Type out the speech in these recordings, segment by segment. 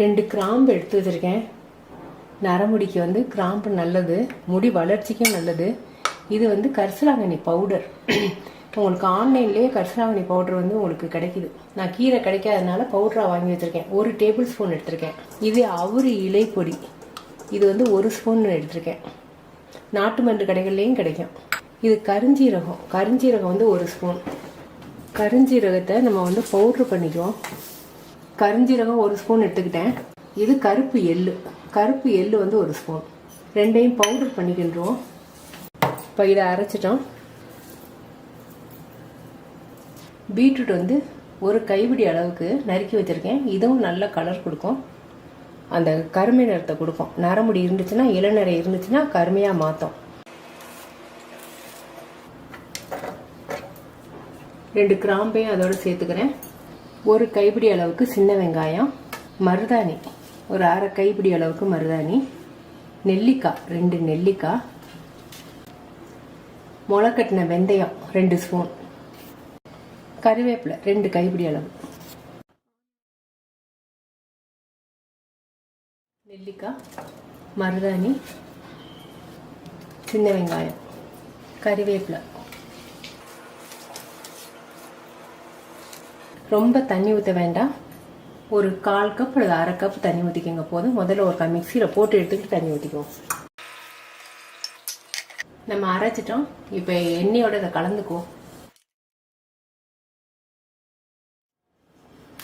ரெண்டு கிராம்பு எடுத்து வச்சுருக்கேன். நரமுடிக்கு வந்து கிராம்பு நல்லது. முடி வளர்ச்சிக்கும் நல்லது. இது வந்து கரிசலாங்கண்ணி பவுடர் உங்களுக்கு ஆன்லைன்லேயே கரிசலாங்கண்ணி பவுடர் வந்து உங்களுக்கு கிடைக்குது. நான் கீரை கிடைக்காதனால பவுடராக வாங்கி வச்சுருக்கேன். ஒரு டேபிள் ஸ்பூன் எடுத்திருக்கேன். இது அவுரி இலை பொடி. இது வந்து ஒரு ஸ்பூன் எடுத்திருக்கேன். நாட்டு மருந்து கடைகள்லேயும் கிடைக்கும். இது கருஞ்சீரகம். கருஞ்சீரகம் வந்து ஒரு ஸ்பூன் கருஞ்சீரகத்தை நம்ம வந்து பவுட்ரு பண்ணிக்குவோம். கருஞ்சீரகம் ஒரு ஸ்பூன் எடுத்துக்கிட்டேன். இது கருப்பு எள்ளு. கருப்பு எள்ளு வந்து ஒரு ஸ்பூன். ரெண்டையும் பவுடர் பண்ணிக்கின்றோம். இப்போ இதை அரைச்சிட்டோம். பீட்ரூட் வந்து ஒரு கைப்பிடி அளவுக்கு நறுக்கி வச்சுருக்கேன். இதுவும் நல்ல கலர் கொடுக்கும். அந்த கருமை நிறத்தை கொடுக்கும். நரமுடி இருந்துச்சுன்னா இளநரை இருந்துச்சுன்னா கருமையாக மாற்றும் ரெண்டு கிராம்பையும் அதோடு சேர்த்துக்கிறேன். ஒரு கைப்பிடி அளவுக்கு சின்ன வெங்காயம் மருதாணி. ஒரு அரை கைப்பிடி அளவுக்கு மருதாணி. நெல்லிக்காய் ரெண்டு நெல்லிக்காய் முளைக்கட்டின வெந்தயம் ரெண்டு ஸ்பூன். கறிவேப்பிலை ரெண்டு கைப்பிடி அளவு. நெல்லிக்காய் மருதாணி சின்ன வெங்காயம் கருவேப்பிலை. ரொம்ப தண்ணி ஊற்ற வேண்டாம். ஒரு கால் கப் அல்லது அரை கப் தண்ணி ஊற்றிக்கோங்க போதும். முதல்ல ஒரு க மிக்சியில் போட்டு எடுத்துக்கிட்டு தண்ணி ஊற்றிக்குவோம் நம்ம அரைச்சிட்டோம். இப்போ எண்ணெயோட இதை கலந்துக்குவோம்.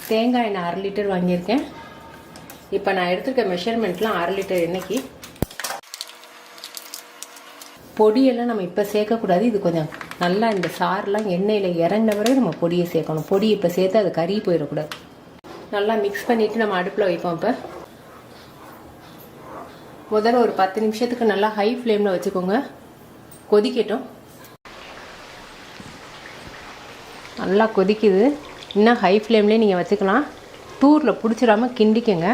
தேங்காய் எண்ணெய் அரை லிட்டர் வாங்கியிருக்கேன். இப்போ நான் எடுத்துருக்க மெஷர்மெண்ட்லாம் அரை லிட்டர் எண்ணெய்க்கு. பொடியெல்லாம் நம்ம இப்போ சேர்க்கக்கூடாது. இது கொஞ்சம் நல்லா இந்த சாரெலாம் எண்ணெயில் இறங்கின பிறகு நம்ம பொடியை சேர்க்கணும். பொடி இப்போ சேர்த்து அது கறி போயிடக்கூடாது. நல்லா மிக்ஸ் பண்ணிவிட்டு நம்ம அடுப்பில் வைப்போம் இப்போ. முதல்ல ஒரு பத்து நிமிஷத்துக்கு நல்லா ஹை ஃப்ளேமில் வச்சுக்கோங்க. கொதிக்கட்டும். நல்லா கொதிக்குது. இன்னும் ஹை ஃப்ளேம்லேயே நீங்கள் வச்சுக்கலாம். தூரில் பிடிச்சிடாம கிண்டிக்கங்க.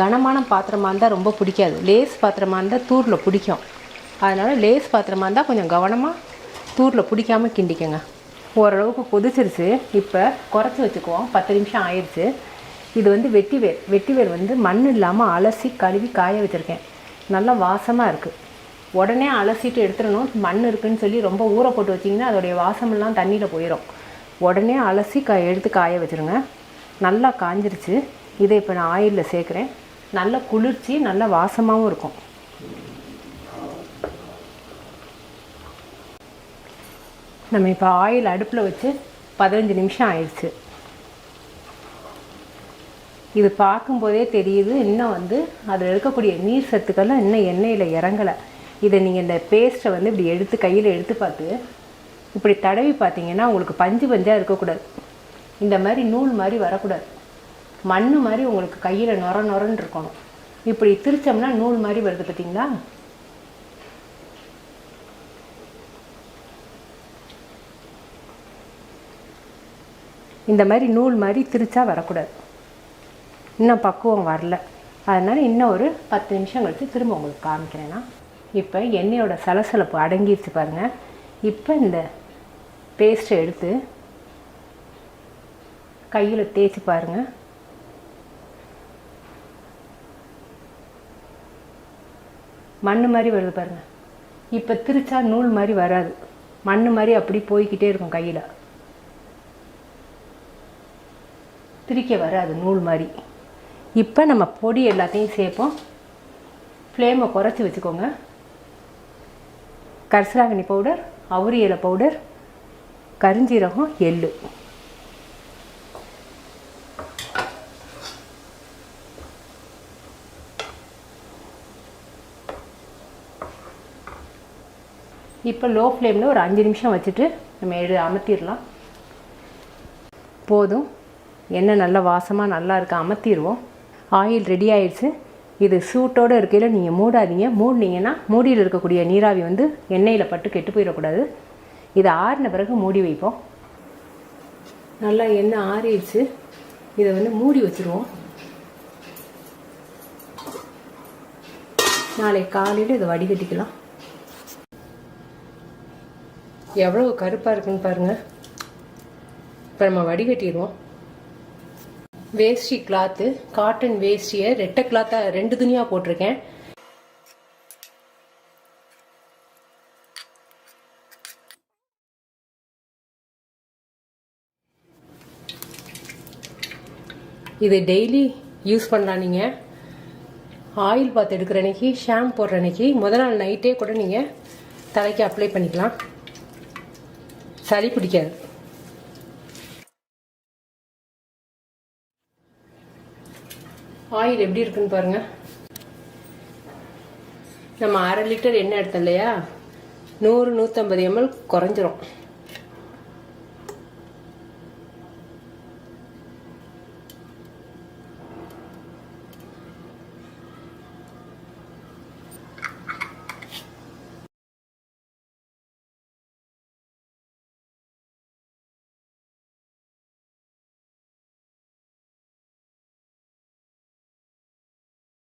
கனமான பாத்திரமாக இருந்தால் ரொம்ப பிடிக்காது. லேஸ் பாத்திரமாக இருந்தால் தூரில் பிடிக்கும். அதனால் லேஸ் பாத்திரமாக இருந்தால் கொஞ்சம் கவனமாக தூரில் பிடிக்காம கிண்டிக்கங்க. ஓரளவுக்கு கொதிச்சிருச்சு. இப்போ குறைச்சி வச்சுக்குவோம். பத்து நிமிஷம் ஆயிடுச்சு இது வந்து வெட்டி வேர் வெட்டி வேர் வந்து மண் இல்லாமல் அலசி கழுவி காய வச்சுருக்கேன். நல்லா வாசமாக இருக்குது உடனே அலசிட்டு எடுத்துடணும். மண் இருக்குன்னு சொல்லி ரொம்ப ஊற போட்டு வச்சிங்கன்னா அதோடைய வாசமெல்லாம் தண்ணியில் போயிடும் உடனே அலசி கா எடுத்து காய வச்சுருங்க. நல்லா காஞ்சிருச்சு. இதை இப்போ நான் ஆயிலில் சேர்க்குறேன். நல்ல குளிர்ச்சி நல்ல வாசமாகவும் இருக்கும். நம்ம இப்போ ஆயில் அடுப்பில் வச்சு பதினஞ்சு நிமிஷம் ஆயிடுச்சு. இது பார்க்கும்போதே தெரியுது இன்னும் வந்து அதில் இருக்கக்கூடிய நீர் சத்துக்கள்லாம் இன்னும் எண்ணெயில் இறங்கலை. இதை நீங்கள் இந்த பேஸ்ட்டை வந்து இப்படி எடுத்து கையில் எடுத்து பார்த்து இப்படி தடவி பார்த்தீங்கன்னா உங்களுக்கு பஞ்சு பஞ்சாக இருக்கக்கூடாது. இந்த மாதிரி நூல் மாதிரி வரக்கூடாது. மண் மாதிரி உங்களுக்கு கையில் நொர நொரன்னு இருக்கணும். இப்படி திரிச்சோம்னா நூல் மாதிரி வருது பார்த்தீங்களா? இந்த மாதிரி நூல் மாதிரி திரிச்சா வரக்கூடாது. இன்னும் பக்குவம் வரல. அதனால் இன்னும் ஒரு பத்து நிமிஷம் கழித்து திரும்ப உங்களுக்கு காமிக்கிறேன்னா இப்போ எண்ணெயோட சலசலப்பு அடங்கிடுச்சு பாருங்கள் இப்போ இந்த பேஸ்ட்டை எடுத்து கையில் தேய்ச்சி பாருங்கள் மண் மாதிரி வருது பாருங்கள் இப்போ திரிச்சா நூல் மாதிரி வராது. மண் மாதிரி அப்படி போய்கிட்டே இருக்கும் கையில். திரிக்க வராது நூல் மாதிரி இப்போ நம்ம பொடி எல்லாத்தையும் சேர்ப்போம். ஃப்ளேமை குறைச்சி வச்சுக்கோங்க. கரிசலாங்கண்ணி பவுடர் அவுரி இலை பவுடர் கருஞ்சீரகம் எள்ளு. இப்போ லோ ஃப்ளேமில் ஒரு அஞ்சு நிமிஷம் வச்சுட்டு நம்ம எடு அமர்த்திடலாம் போதும். எண்ணெய் நல்லா வாசமாக நல்லா இருக்கு அமர்த்திடுவோம். ஆயில் ரெடி ஆயிடுச்சு. இது சூட்டோடு இருக்கையில் நீங்கள் மூடாதீங்க. மூடினீங்கன்னா மூடியில் இருக்கக்கூடிய நீராவி வந்து எண்ணெயில் பட்டு கெட்டு போயிடக்கூடாது. இது ஆறின பிறகு மூடி வைப்போம். நல்லா எண்ணெய் ஆறிடுச்சு. இதை வந்து மூடி வச்சுருவோம். நாளை காலையில் இதை வடிகட்டிக்கலாம். எவ்வளோ கருப்பாக இருக்குன்னு பாருங்கள் இப்போ நம்ம வடிகட்டிடுவோம். வேஷ்டி கிளாத்து காட்டன் வேஷ்டியை ரெட்டை கிளாத்தாக ரெண்டு துணியாக போட்டிருக்கேன். இது டெய்லி யூஸ் பண்ணலாம் நீங்கள் ஆயில் பாத் எடுக்கிற அன்னைக்கு ஷாம் போடுற அன்னைக்கு முத நாள் நைட்டே கூட நீங்கள் தலைக்கு அப்ளை பண்ணிக்கலாம். சளி பிடிக்காது. ஆயில் எப்படி இருக்குன்னு பாருங்க. நம்ம அரை லிட்டர் எண்ணெய் எடுத்தோம் இல்லையா? நூறு நூற்றம்பது எம்எல் குறைஞ்சிரும்.